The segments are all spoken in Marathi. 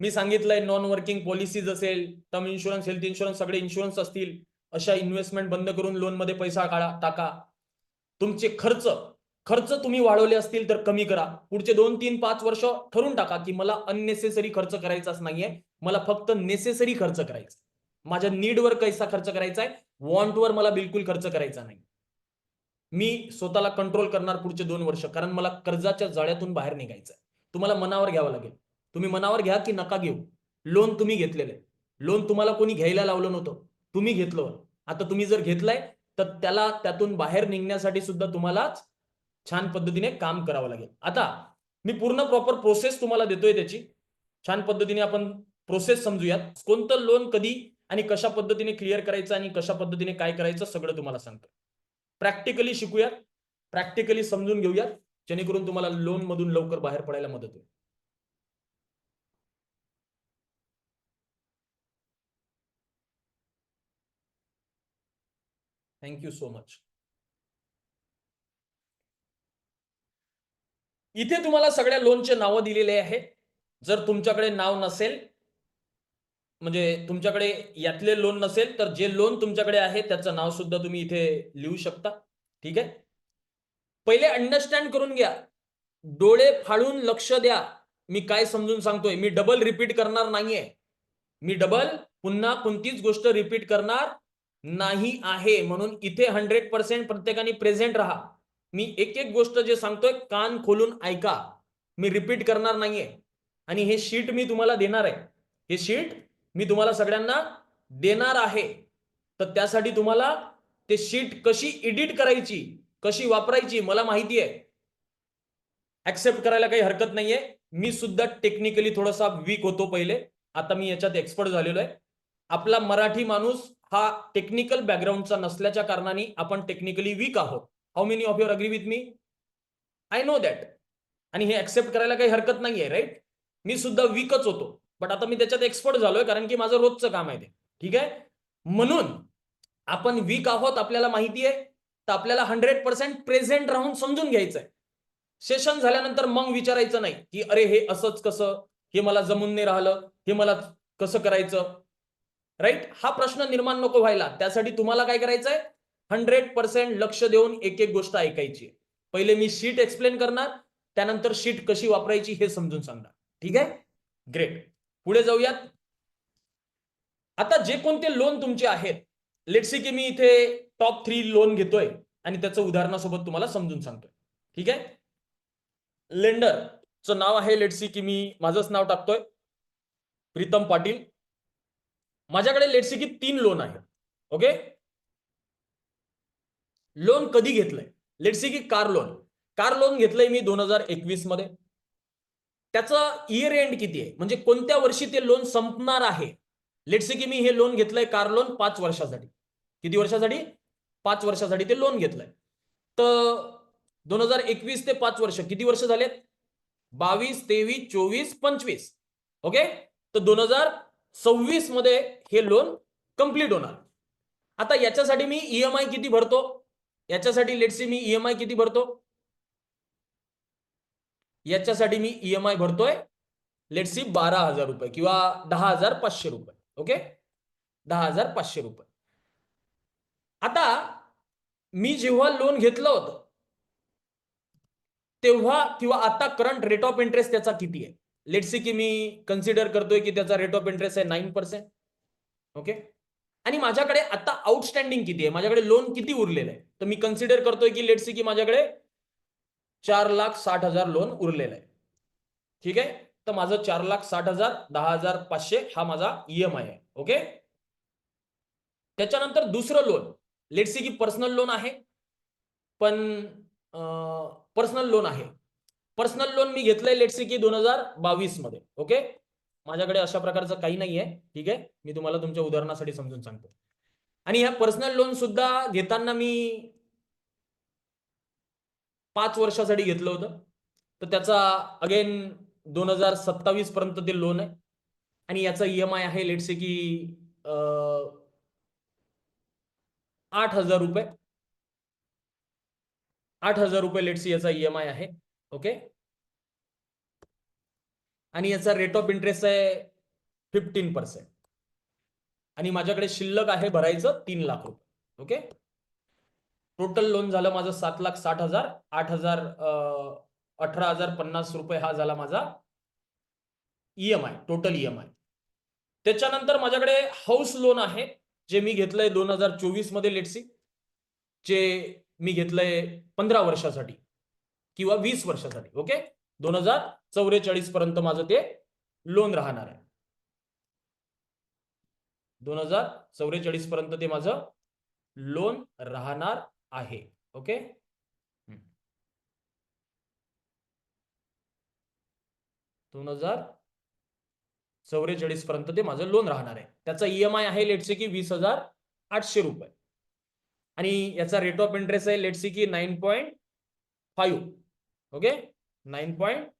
मी सांगितलंय नॉन वर्किंग पॉलिसीज असेल टर्म इन्शुरन्स हेल्थ इन्शुरन्स सगळे इन्शुरन्स असतील. अशा इन्व्हेस्टमेंट बंद करून लोनमध्ये पैसा काढा टाका. तुमचे खर्च खर्च तुम्ही वाढवले असतील तर कमी करा. पुढचे दोन तीन पाच वर्ष ठरून टाका की मला अननेसेसरी खर्च करायचाच नाहीये. मला फक्त नेसेसरी खर्च करायचा. माझ्या नीडवर कैसा खर्च करायचा आहे वॉन्टवर मला बिलकुल खर्च करायचा नाही. मी स्वतःला कंट्रोल करणार पुढचे दोन वर्ष कारण मला कर्जाच्या जाळ्यातून बाहेर निघायचं आहे तुम्हाला मनावर घ्यावं लागेल. तुम्ही मनावर घ्या की नका घेऊ. लोन तुम्ही घेतलेलं आहे. लोन तुम्हाला कोणी घ्यायला लावलं नव्हतं. तुम्ही घेतलं आता तुम्ही जर घेतलंय तर त्याला त्यातून बाहेर निघण्यासाठी सुद्धा तुम्हालाच छान पद्धतीने काम करावं लागेल. आता मी पूर्ण प्रॉपर प्रोसेस तुम्हाला देतोय त्याची. छान पद्धतीने आपण प्रोसेस समजूयात. कोणतं लोन कधी आणि कशा पद्धतीने क्लिअर करायचं आणि कशा पद्धतीने काय करायचं सगळं तुम्हाला सांगतो. प्रॅक्टिकली शिकूयात. प्रॅक्टिकली समजून घेऊयात. जेणेकरून तुम्हाला लोन मधून लवकर बाहेर पडायला मदत होईल. थँक्यू सो मच इथे तुम्हाला सगळ्या लोनचे नावं दिलेले आहे जर तुमच्याकडे नाव नसेल म्हणजे तुमच्याकडे यातले लोन नसेल तर जे लोन तुमच्याकडे आहे त्याचं नाव सुद्धा तुम्ही इथे लिहू शकता. ठीक आहे? पहिले अंडरस्टँड करून घ्या. डोळे फाडून लक्ष द्या. मी काय समजून सांगतोय? मी डबल रिपीट करणार नाहीये. मी डबल पुन्हा कोणतीच गोष्ट रिपीट करणार नाही आहे. म्हणून इथे हंड्रेड पर्सेंट प्रत्येकाने प्रेझेंट राहा. मी एक एक गोष्ट जे सांगतोय कान खोलून ऐका. मी रिपीट करणार नाहीये. आणि हे शीट मी तुम्हाला देणार आहे. हे शीट मी तुम्हाला सगळ्यांना देणार आहे. तर त्यासाठी तुम्हाला ते शीट कशी एडिट करायची कशी वापरायची मला माहिती आहे. ऍक्सेप्ट करायला काही हरकत नाहीये. मी सुद्धा टेक्निकली थोडासा वीक होतो पहिले. आता मी याच्यात एक्सपर्ट झालेलो आहे. आपला मराठी माणूस हा टेक्निकल बॅकग्राऊंडचा नसल्याच्या कारणाने आपण टेक्निकली वीक आहोत. How many of your agree with me I know that आणि हे ऍक्सेप्ट करायला काही हरकत नाहीये राईट मी सुद्धा वीकच होतो. बट आता मी त्याच्यात एक्सपर्ट झालोय कारण की माझं रोजचं काम आहे ते. ठीक आहे? म्हणून आपण वीक आहोत आपल्याला माहिती आहे तर आपल्याला हंड्रेड पर्सेंट प्रेझेंट राहून समजून घ्यायचं आहे सेशन झाल्यानंतर मग विचारायचं नाही की अरे हे असंच कसं? हे मला जमून नाही राहिलं. हे मला कसं करायचं? राईट हा प्रश्न निर्माण नको व्हायला. त्यासाठी तुम्हाला काय करायचंय? हंड्रेड पर्सेंट लक्ष देऊन एक एक गोष्ट ऐकायची. पहिले मी शीट एक्सप्लेन करणार. त्यानंतर शीट कशी वापरायची हे समजून सांगणार. ठीक आहे? ग्रेट पुढे जाऊयात. आता जे कोणते लोन तुमचे आहेत लेटसी की मी इथे टॉप थ्री लोन घेतोय आणि त्याचं उदाहरणासोबत तुम्हाला समजून सांगतोय. ठीक आहे? लेंडरचं नाव आहे लेटसी की मी माझंच नाव टाकतोय. प्रीतम पाटील. माझ्याकडे लेटसी की तीन लोन आहेत. ओके लोन कधी घेतलंय? लेटसी की कार लोन कार लोन घेतलंय मी दोन हजार एकवीसमध्ये. त्याचं इयर एंड किती आहे? म्हणजे कोणत्या वर्षी ते लोन संपणार आहे? लेटसे की मी हे लोन घेतलंय कार लोन पाच वर्षासाठी. किती वर्षासाठी? पाच वर्षासाठी ते लोन घेतलंय. तर दोन हजार एकवीस ते पाच वर्ष किती वर्ष झालेत? बावीस तेवीस चोवीस पंचवीस. ओके तर दोन हजार सव्वीसमध्ये हे लोन कंप्लीट होणार. आता याच्यासाठी मी ईएमआय किती भरतो? याच्यासाठी लेटसी मी ईएमआय किती भरतो? याच्यासाठी मी ईएमआय भरतोय लेटसी बारा हजार रुपये किंवा दहा हजार पाचशे रुपये ओके दहा हजार पाचशे रुपये. आता मी जेव्हा लोन घेतलं होतं तेव्हा किंवा आता करंट रेट ऑफ इंटरेस्ट त्याचा किती आहे? लेटसी की मी कन्सिडर करतोय की त्याचा रेट ऑफ इंटरेस्ट आहे नाईन पर्सेंट ओके आणि माझ्याकडे आता आउटस्टँडिंग किती आहे? माझ्याकडे लोन किती उरलेलं आहे? तर मी कन्सिडर करतोय की लेटसी की माझ्याकडे चार लाख साठ हजार लोन उरलेलं आहे. ठीक आहे? तर माझं चार लाख साठ हजार दहा हजार पाचशे हा माझा ईएमआय आहे. ओके त्याच्यानंतर दुसरं लोन लेटसी की पर्सनल लोन आहे. पण पर्सनल लोन आहे. पर्सनल लोन मी घेतलंय लेटसी की दोन हजार बावीसमध्ये ओके माझ्याकडे अशा प्रकारचं काही नाही आहे ठीक आहे? मी तुम्हाला तुमच्या उदाहरणासाठी समजून सांगतो. आणि ह्या पर्सनल लोन सुद्धा घेताना मी पाच वर्षासाठी घेतलं होतं. तर त्याचा अगेन दोन हजार सत्तावीस पर्यंत ते लोन आहे. आणि याचा ईएमआय आहे लेटसे की आठ हजार रुपये. आठ हजार रुपये लेटसी याचा ईएमआय आहे. ओके? आणि याचा रेट ऑफ इंटरेस्ट आहे फिफ्टीन पर्सेंट आणि माझ्याकडे शिल्लक आहे भरायचं तीन लाख रुपये. ओके? टोटल लोन झालं माझं सात लाख साठ हजार आठ हजार अठरा हजार पन्नास रुपये हा झाला माझा ईएमआय टोटल ईएमआय त्याच्यानंतर माझ्याकडे हाऊस लोन आहे जे मी घेतलंय दोन हजार चोवीसमध्ये लेटसी जे मी घेतलंय पंधरा वर्षासाठी. किंवा वीस वर्षासाठी ओके? दोन हजार चौवेचाळीस पर्यंत माझं ते लोन राहणार आहे. दोन हजार चौवेचाळीस पर्यंत ते माझं लोन राहणार आहे ओके? दोन हजार चौवेचाळीस पर्यंत ते माझं लोन राहणार आहे. त्याचा ईएमआय आहे लेटसे की वीस हजार आठशे रुपये. आणि याचा रेट ऑफ इंटरेस्ट आहे लेटसे की nine point five okay? Nine point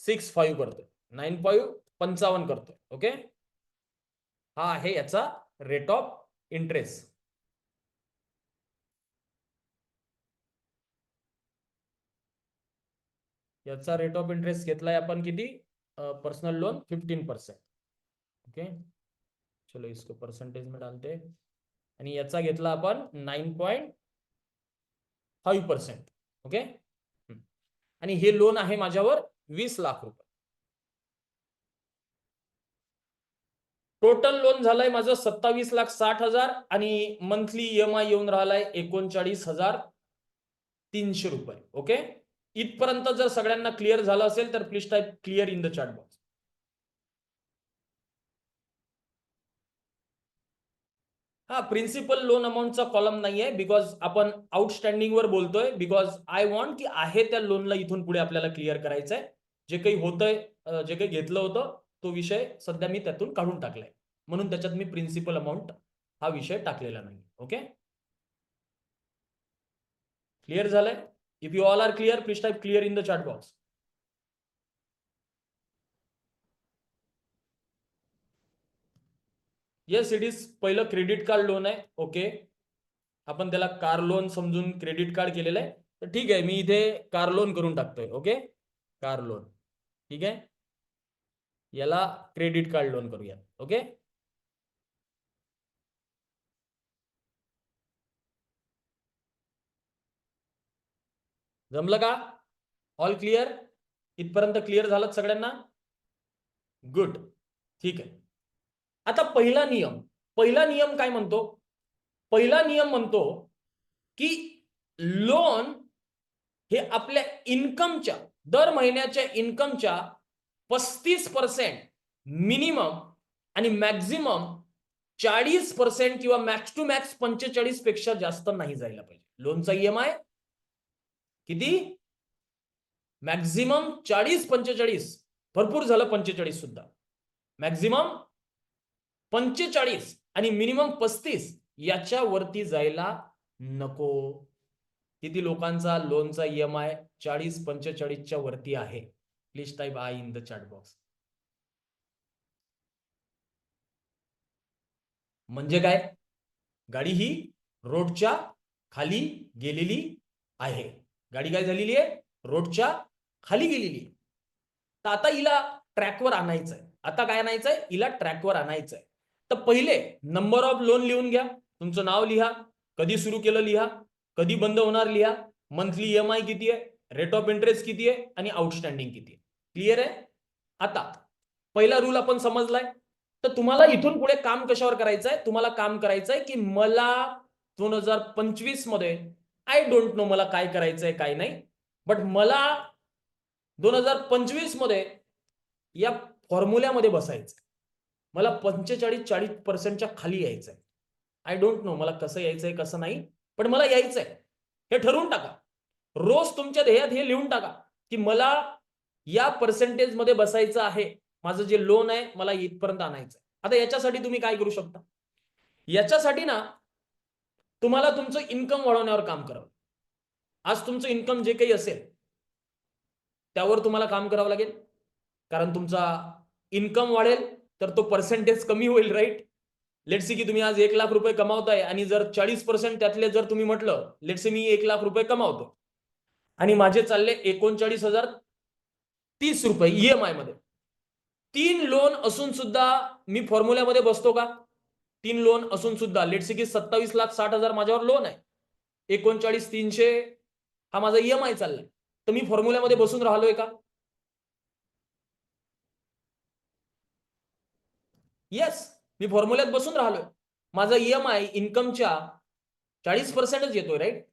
six five करतोय. नाईन फाईव्ह पंचावन्न करतोय. ओके? हा आहे याचा रेट ऑफ इंटरेस्ट याचा रेट ऑफ इंटरेस्ट घेतलाय आपण किती? Personal loan fifteen percent okay? चलो इसको पर्सेंटेज में डालते. आणि याचा घेतला आपण nine point five percent okay? आणि हे लोन आहे माझ्यावर वीस लाख रुपये. टोटल लोन झालंय माझं सत्तावीस लाख साठ हजार आणि मंथली ईएमआय येऊन राहिलाय एकोणचाळीस हजार तीनशे रुपये. ओके इथपर्यंत जर सगळ्यांना क्लिअर झालं असेल तर please type clear in the chat box हा प्रिन्सिपल लोन अमाऊंटचा कॉलम नाहीये बिकॉज आपण आउटस्टँडिंग वर बोलतोय बिकॉज आय वॉन्ट की आहे त्या लोनला इथून पुढे आपल्याला क्लिअर करायचंय. जे काही होतंय जे काही घेतलं होतं तो विषय सध्या मी त्यातून काढून टाकलाय. म्हणून त्याच्यात मी प्रिन्सिपल अमाऊंट हा विषय टाकलेला नाही ओके क्लिअर झालंय? If you all are clear please type clear in the chat box yes it is पहिलं क्रेडिट कार्ड लोन आहे. ओके आपण त्याला कार लोन समजून क्रेडिट कार्ड केलेलं आहे. तर ठीक आहे मी इथे कार लोन करून टाकतोय. ओके कार लोन ठीक आहे? याला क्रेडिट कार्ड लोन करूया. ओके जमलं का? ऑल क्लिअर इथपर्यंत क्लिअर झालं सगळ्यांना? गुड ठीक आहे. आता पहिला नियम पहिला नियम काय म्हणतो? पहिला नियम म्हणतो की लोन हे आपल्या इन्कमच्या दर महिन्याच्या इन्कमच्या पस्तीस पर्सेंट मिनिमम आणि मॅक्झिमम चाळीस पर्सेंट किंवा मॅक्स टू मॅक्स पंचेचाळीसपेक्षा जास्त नाही जायला पाहिजे. लोनचा ईएमआय किती? मॅक्झिमम चाळीस पंचेचाळीस. भरपूर झालं पंचेचाळीस सुद्धा. मॅक्झिमम पंचेचाळीस आणि मिनिमम पस्तीस याच्या वरती जायला नको. किती लोकांचा लोनचा ईएमआय चाळीस पंचेचाळीसच्या वरती आहे? Please type I in the chat box म्हणजे काय? गाडी ही रोडच्या खाली गेलेली आहे. गाडी काय झालेली आहे? रोडच्या खाली गेलेली आहे. तर आता हिला ट्रॅकवर आणायचंय. आता काय आणायचंय? हिला ट्रॅकवर आणायचंय. तर पहिले नंबर ऑफ लोन लिहून घ्या. तुमचं नाव लिहा. कधी सुरू केलं लिहा. कधी बंद होणार लिहा. मंथली ईएमआय किती आहे? रेट ऑफ इंटरेस्ट किती आहे? आणि आउटस्टँडिंग किती आहे? क्लिअर आहे? आता पहिला रूल आपण समजलाय. तर तुम्हाला इथून पुढे काम कशावर करायचंय? तुम्हाला काम करायचंय की मला दोन हजार पंचवीसमध्ये आय डोंट नो मला काय करायचंय काय नाही. बट मला दोन हजार पंचवीसमध्ये या फॉर्म्युल्यामध्ये बसायचं मला पंचेचाळीस चाळीस पर्सेंटच्या खाली यायचंय. आय डोंट नो मला कसं यायचंय कसं नाही पण मला यायचंय. हे ठरवून टाका. रोज तुमच्या ध्येयात हे लिहून टाका की मला या पर्सेंटेजमध्ये बसायचं आहे. माझं जे लोन आहे मला इथपर्यंत आणायचं आता याच्यासाठी तुम्ही काय करू शकता? याच्यासाठी ना तुम्हाला तुमचं इन्कम वाढवण्यावर काम करावं. आज तुमचं इन्कम जे काही असेल त्यावर तुम्हाला काम करावं लागेल. कारण तुमचा इन्कम वाढेल तर तो पर्सेंटेज कमी होईल राईट लेटसी की तुम्ही आज एक लाख रुपये कमावताय आणि जर चाळीस पर्सेंट त्यातले जर तुम्ही म्हटलं लेट सी मी एक लाख रुपये कमावतो. आणि माझे चालले एकोणचाळीस हजार तीस रुपये ईएमआयमध्ये. तीन लोन असून सुद्धा मी फॉर्म्युल्यामध्ये बसतो का? तीन लोन असून सुद्धा लेटसे की सत्तावीस लाख साठ हजार माझ्यावर लोन आहे. एकोणचाळीस तीनशे हा माझा ईएमआय चाललाय. तर मी फॉर्म्युल्यामध्ये बसून राहिलोय का? येस मी फॉर्म्युल्यात बसून राहिलोय. माझा ईएमआय इन्कमच्या चाळीस पर्सेंटच येतोय राईट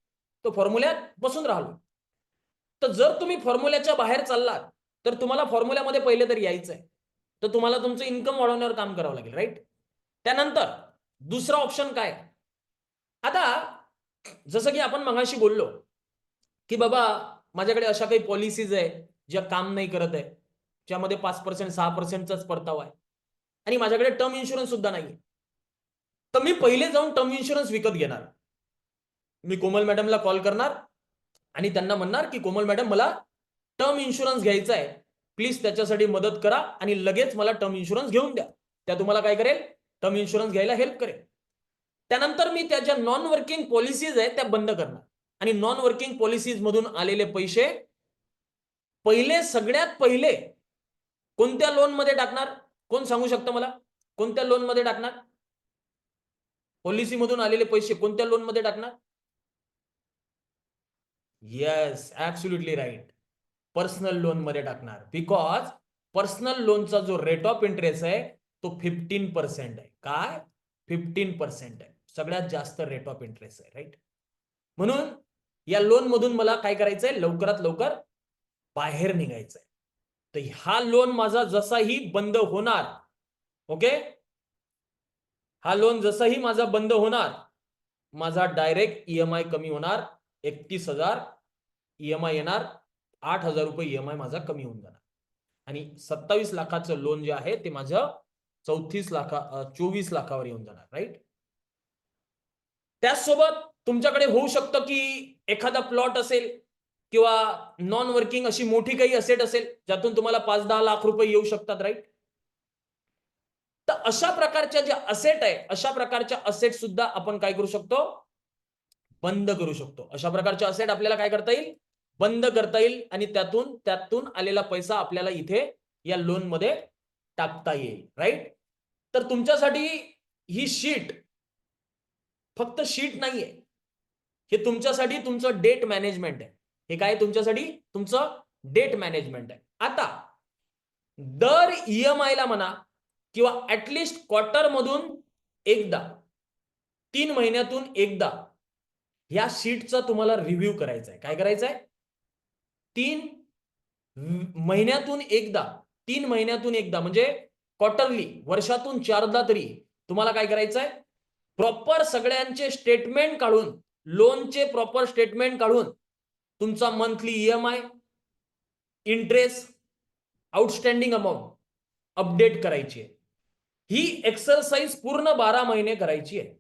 तो फॉर्म्युल्यात बसून राहिलो तर जर तुम्ही फॉर्म्युल्याच्या बाहेर चाललात तर तुम्हाला फॉर्म्युल्यामध्ये पहिले तर आहे तर तुम्हाला तुमचं इन्कम वाढवण्यावर काम करावं लागेल राईट त्यानंतर दुसरा ऑप्शन काय? आता जसं की आपण मगाशी बोललो की बाबा माझ्याकडे अशा काही पॉलिसीज आहे ज्या काम नाही करत आहे ज्यामध्ये पाच पर्सेंट सहा पर्सेंटचाच परतावा आहे. आणि माझ्याकडे टर्म इन्शुरन्स सुद्धा नाही तर मी पहिले जाऊन टर्म इन्शुरन्स विकत घेणार. मी कोमल मॅडमला कॉल करणार आणि त्यांना म्हणणार की कोमल मॅडम मला टर्म इन्शुरन्स घ्यायचा आहे. प्लीज त्याच्यासाठी मदत करा आणि लगेच मला टर्म इन्शुरन्स घेऊन द्या. त्या तुम्हाला काय करेल? टर्म इन्शुरन्स घ्यायला हेल्प करेल. त्यानंतर मी त्या ज्या नॉन वर्किंग पॉलिसीज आहेत त्या बंद करणार. आणि नॉन वर्किंग पॉलिसीज मधून आलेले पैसे पहिले सगळ्यात पहिले कोणत्या लोनमध्ये टाकणार? कोण सांगू शकतं मला? कोणत्या लोनमध्ये टाकणार? पॉलिसी मधून आलेले पैसे कोणत्या लोनमध्ये टाकणार? येस ऍब्सुल्युटली राईट पर्सनल लोनमध्ये टाकणार. बिकॉज पर्सनल लोनचा जो रेट ऑफ इंटरेस्ट आहे तो फिफ्टीन पर्सेंट आहे. काय? फिफ्टीन पर्सेंट आहे. सगळ्यात जास्त रेट ऑफ इंटरेस्ट आहे राईट म्हणून या लोन मधून मला काय करायचंय? लवकरात लवकर बाहेर निघायचंय. तर हा लोन माझा जसाही बंद होणार ओके हा लोन जसाही माझा बंद होणार माझा डायरेक्ट ईएमआय कमी होणार एकतीस हजार ईएमआय येणार आठ हजार रुपये ईएमआय माझा कमी होऊन जाणार. आणि सत्तावीस लाखाचं लोन जे आहे ते माझं चौतीस लाखा चोवीस लाखावर येऊन जाणार राईट त्याचसोबत तुमच्याकडे होऊ शकतं की एखादा प्लॉट असेल किंवा नॉन वर्किंग अशी मोठी काही असेट असेल ज्यातून तुम्हाला पाच दहा लाख रुपये येऊ शकतात राईट तर अशा प्रकारच्या ज्या असेट आहे अशा प्रकारच्या असेट सुद्धा आपण काय करू शकतो? बंद करू शकतो. अशा प्रकारच्या असेट आपल्याला काय करता येईल? बंद करता येईल आणि त्यातून त्यातून आलेला पैसा आपल्याला इथे या लोनमध्ये टाकता येईल राईट तर तुमच्यासाठी ही शीट फक्त शीट नाहीये. हे तुमच्यासाठी तुमचं डेट मॅनेजमेंट आहे. हे काय तुमच्यासाठी? तुमचं डेट मॅनेजमेंट आहे. आता दर ईएमआय ला म्हणा किंवा ऍटलिस्ट क्वार्टर मधून एकदा तीन महिन्यातून एकदा या शीटचा तुम्हाला रिव्ह्यू करायचा आहे. काय करायचं आहे? तीन महिन्यातून एकदा तीन महिन्यातून एकदा म्हणजे क्वार्टरली वर्षातून चारदा तरी तुम्हाला काय करायचं आहे? प्रॉपर सगळ्यांचे स्टेटमेंट काढून लोनचे प्रॉपर स्टेटमेंट काढून तुमचा monthly EMI interest outstanding amount update करायची आहे. ही एक्सरसाइज पूर्ण बारा महिने करायची आहे.